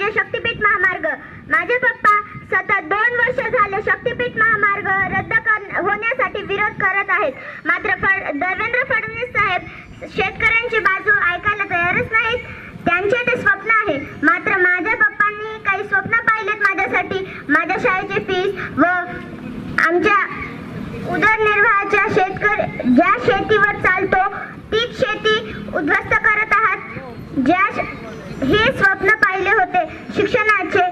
म्हणजे शक्तीपीठ महामार्ग. माझे पप्पा सतत दोन वर्ष झाले शक्तीपीठ महामार्ग रद्द कर होण्यासाठी विरोध करत आहेत. मात्र फड- देवेंद्र फडणवीस साहेब शेतकऱ्यांची बाजू ऐकायला तयारच नाहीत. त्यांचे ते स्वप्न आहे. मात्र माझ्या पप्पांनी काही स्वप्न पाहिलेत माझ्यासाठी. माझ्या शाळेची फीस व आमच्या उदरनिर्वाहाच्या शेतकरी ज्या शेतीवर चालतो तीच शेती उद्ध्वस्त करत आहात. ज्या हे स्वप्न पाहिले होते. शिक्षणाचे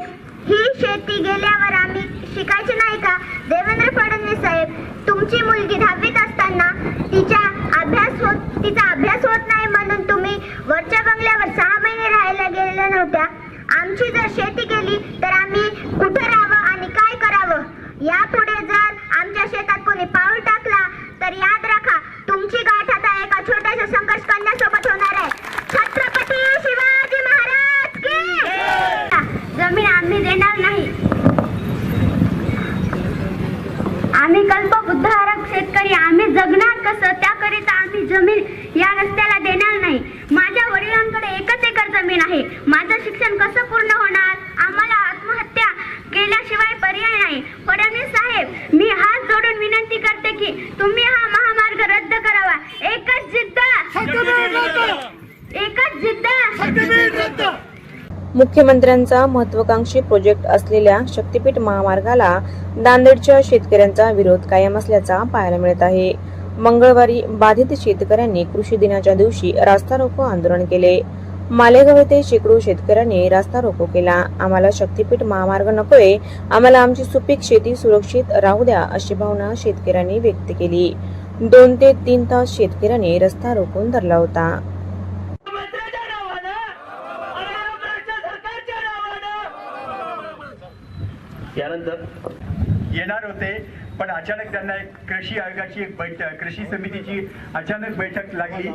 ही शेती गेल्यावर आम्ही शिकायचे नाही का? देवेंद्र फडणवीस साहेब तुमची मुलगी दहावीत असताना तिच्या अभ्यास होत तिचा अभ्यास होत नाही म्हणून तुम्ही वरच्या बंगल्यावर सहा महिने राहायला गेल्या नव्हत्या. आमची जर शेती गेली तर आम्ही कुठे राहावं आणि काय करावं? यापुढे जर आमच्या शेतात कोणी पाऊल टाकला तर याद राखा तुमची गाठ आता एका छोट्याशा संघर्ष कन्यासोबत होणार आहे छत्रपती शिवाजी महाराज की जमीन आम्ही देणार नाही आम्ही कल्पबुद्धारक शेतकरी आम्ही जगणार कसं? त्याकरिता आम्ही जमीन या रस्त्याला देणार नाही. माझ्या वडिलांकडे एकच एकर जमीन आहे. माझं शिक्षण कसं पूर्ण होणार? आम्हाला आत्महत्या केल्याशिवाय पर्याय नाही. फडणवीस साहेब मी हात जोडून विनंती करते की तुम्ही हा महामार्ग रद्द करावा. एकच जिद्द. एकच जिद्द. मुख्यमंत्र्यांचा महत्वाकांक्षी प्रोजेक्ट असलेल्या शक्तीपीठ महामार्गाला नांदेडच्या शेतकऱ्यांचा विरोध कायम असल्याचा पाहायला मिळत आहे. मंगळवारी बाधित शेतकऱ्यांनी कृषी दिनाच्या दिवशी रास्ता रोको आंदोलन केले. मालेगाव येथे शेकडो शेतकऱ्यांनी रास्ता रोको केला. आम्हाला शक्तीपीठ महामार्ग नकोय. आम्हाला आमची सुपीक शेती सुरक्षित राहू द्या अशी भावना शेतकऱ्यांनी व्यक्त केली. दोन ते तीन तास शेतकऱ्यांनी रस्ता रोखून धरला होता. यानंतर येणार होते पण अचानक त्यांना एक कृषी आयोगाची एक बैठक कृषी समितीची अचानक बैठक लागली.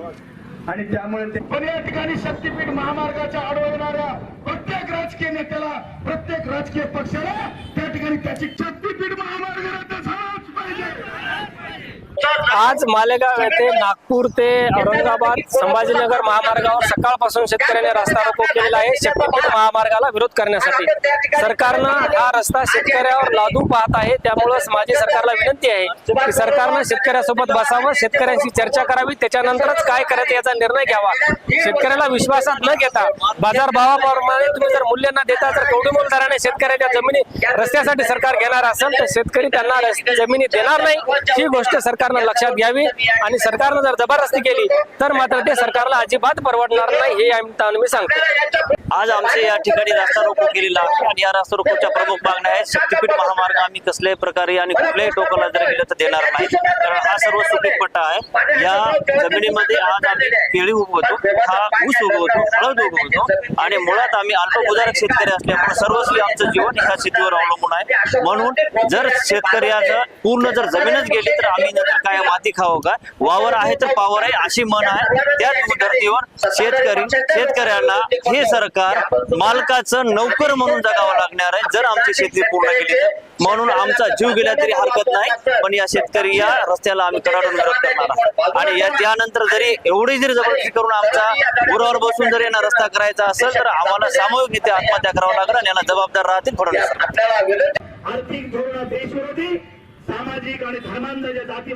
आणि त्यामुळे ते पण या ठिकाणी शक्तीपीठ महामार्गाच्या आडवं येणाऱ्या प्रत्येक राजकीय नेत्याला प्रत्येक राजकीय पक्षाला त्या ठिकाणी त्याची शक्तीपीठ महामार्ग आज मालेगाव येथे नागपूर ते औरंगाबाद संभाजीनगर महामार्गावर सकाळपासून शेतकऱ्यांनी रस्ता रोको केलेला आहे. शक्तीपीठ महामार्गाला विरोध करण्यासाठी. सरकारनं हा रस्ता शेतकऱ्यावर लादू पाहत आहे. त्यामुळे माझी सरकारला विनंती आहे की सरकारनं शेतकऱ्यासोबत बसावं. शेतकऱ्यांशी चर्चा करावी. त्याच्यानंतरच काय करायचं याचा निर्णय घ्यावा. शेतकऱ्याला विश्वासात न घेता बाजार भावाप्रमाणे तुम्ही जर मूल्य न देता जर कवडीमोल दराने शेतकऱ्याच्या जमिनी रस्त्यासाठी सरकार घेणार असेल तर शेतकरी त्यांना जमिनी देणार नाही. ही गोष्ट सरकारनं लक्षात घ्यावी आणि सरकारनं जर जबरदस्ती केली तर मात्र ते सरकारला अजिबात परवडणार नाही हे मी सांगतो. आज आमचे या ठिकाणी रास्ता रोको केलेला आणि या रास्ता रोकोच्या प्रमुख मागण्या आहेत. शक्तीपीठ महामार्ग आम्ही कसल्याही प्रकारे आणि कुठल्याही टोकाला जर गेलं तर देणार नाही. कारण हा सर्व सुपीक पट्टा आहे. या जमिनीमध्ये आज आम्ही केळी उगवतो हा ऊस उगवतो हळद उगवतो आणि मुळात आम्ही अल्पभूधारक शेतकरी असल्यामुळे सर्वस्वी आमचं जीवन ह्या शेतीवर अवलंबून आहे. म्हणून जर शेतकऱ्याचं पूर्ण जर जमीनच गेली तर आम्ही नंतर काय माती खावं का? वावर आहे तर पावर आहे अशी मन आहे. त्याच धर्तीवर शेतकरी शेतकऱ्यांना हे सरकार मालकाचं नोकर म्हणून जगावं लागणार आहे. जर आमची शेती पूर्ण केली तर. म्हणून आमचा जीव गेला तरी हरकत नाही. पण या शेतकरी या रस्त्याला आम्ही कराडून विरोध करणार आहोत. आणि या त्यानंतर जरी एवढी जरी जबरदस्ती करून आमचा गुरावर बसून जर यांना रस्ता करायचा असेल तर आम्हाला सामूहिक इथे आत्महत्या करावं लागणार आणि यांना जबाबदार राहतील फडणवीस आर्थिक धोरण देशविरोधी सामाजिक आणि धर्मांध जाती